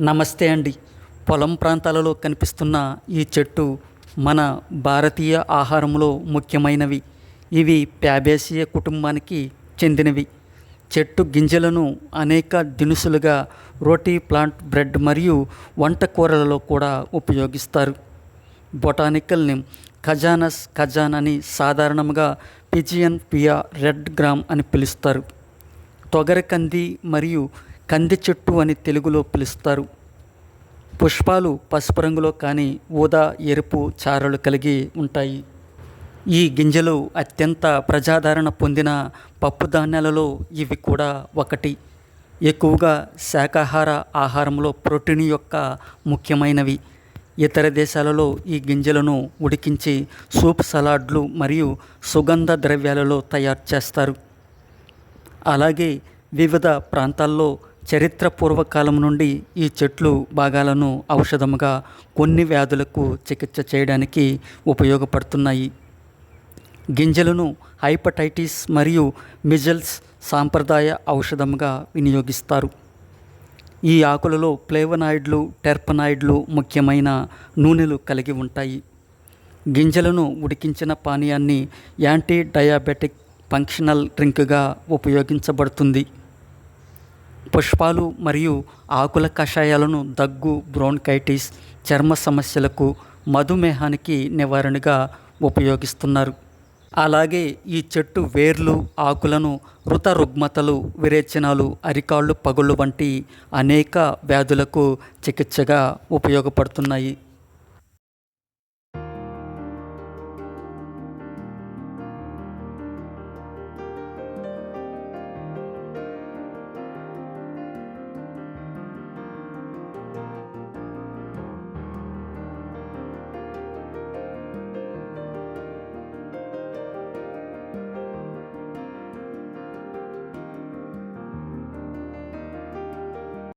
నమస్తే అండి. పొలం ప్రాంతాలలో కనిపిస్తున్న ఈ చెట్టు మన భారతీయ ఆహారంలో ముఖ్యమైనవి. ఇవి ప్యాబేసియ కుటుంబానికి చెందినవి. చెట్టు గింజలను అనేక దినుసులుగా రోటీ ప్లాంట్ బ్రెడ్ మరియు వంటకూరలలో కూడా ఉపయోగిస్తారు. బొటానికల్ నేమ్ ఖజానస్ ఖజాన్ అని సాధారణంగా పిజియన్ పియా రెడ్ గ్రామ్ అని పిలుస్తారు. తొగరకంది మరియు కంది చెట్టు అని తెలుగులో పిలుస్తారు. పుష్పాలు పసుపు రంగులో కానీ ఊదా ఎరుపు చారలు కలిగి ఉంటాయి. ఈ గింజలు అత్యంత ప్రజాదరణ పొందిన పప్పు ధాన్యాలలో ఇవి కూడా ఒకటి. ఎక్కువగా శాకాహార ఆహారంలో ప్రోటీన్ యొక్క ముఖ్యమైనవి. ఇతర దేశాలలో ఈ గింజలను ఉడికించి సూప్ సలాడ్లు మరియు సుగంధ ద్రవ్యాలలో తయారు చేస్తారు. అలాగే వివిధ ప్రాంతాల్లో చరిత్ర పూర్వకాలం నుండి ఈ చెట్లు భాగాలను ఔషధముగా కొన్ని వ్యాధులకు చికిత్స చేయడానికి ఉపయోగపడుతున్నాయి. గింజలను హైపటైటిస్ మరియు మిజల్స్ సాంప్రదాయ ఔషధంగా వినియోగిస్తారు. ఈ ఆకులలో ప్లేవనాయిడ్లు టెర్పనాయిడ్లు ముఖ్యమైన నూనెలు కలిగి ఉంటాయి. గింజలను ఉడికించిన పానీయాన్ని యాంటీ డయాబెటిక్ ఫంక్షనల్ డ్రింక్గా ఉపయోగించబడుతుంది. పుష్పాలు మరియు ఆకుల కషాయాలను దగ్గు బ్రోన్కైటిస్ చర్మ సమస్యలకు మధుమేహానికి నివారణగా ఉపయోగిస్తున్నారు. అలాగే ఈ చెట్టు వేర్లు ఆకులను వృత రుగ్మతలు విరేచనాలు అరికాళ్ళు పగుళ్ళు వంటి అనేక వ్యాధులకు చికిత్సగా ఉపయోగపడుతున్నాయి.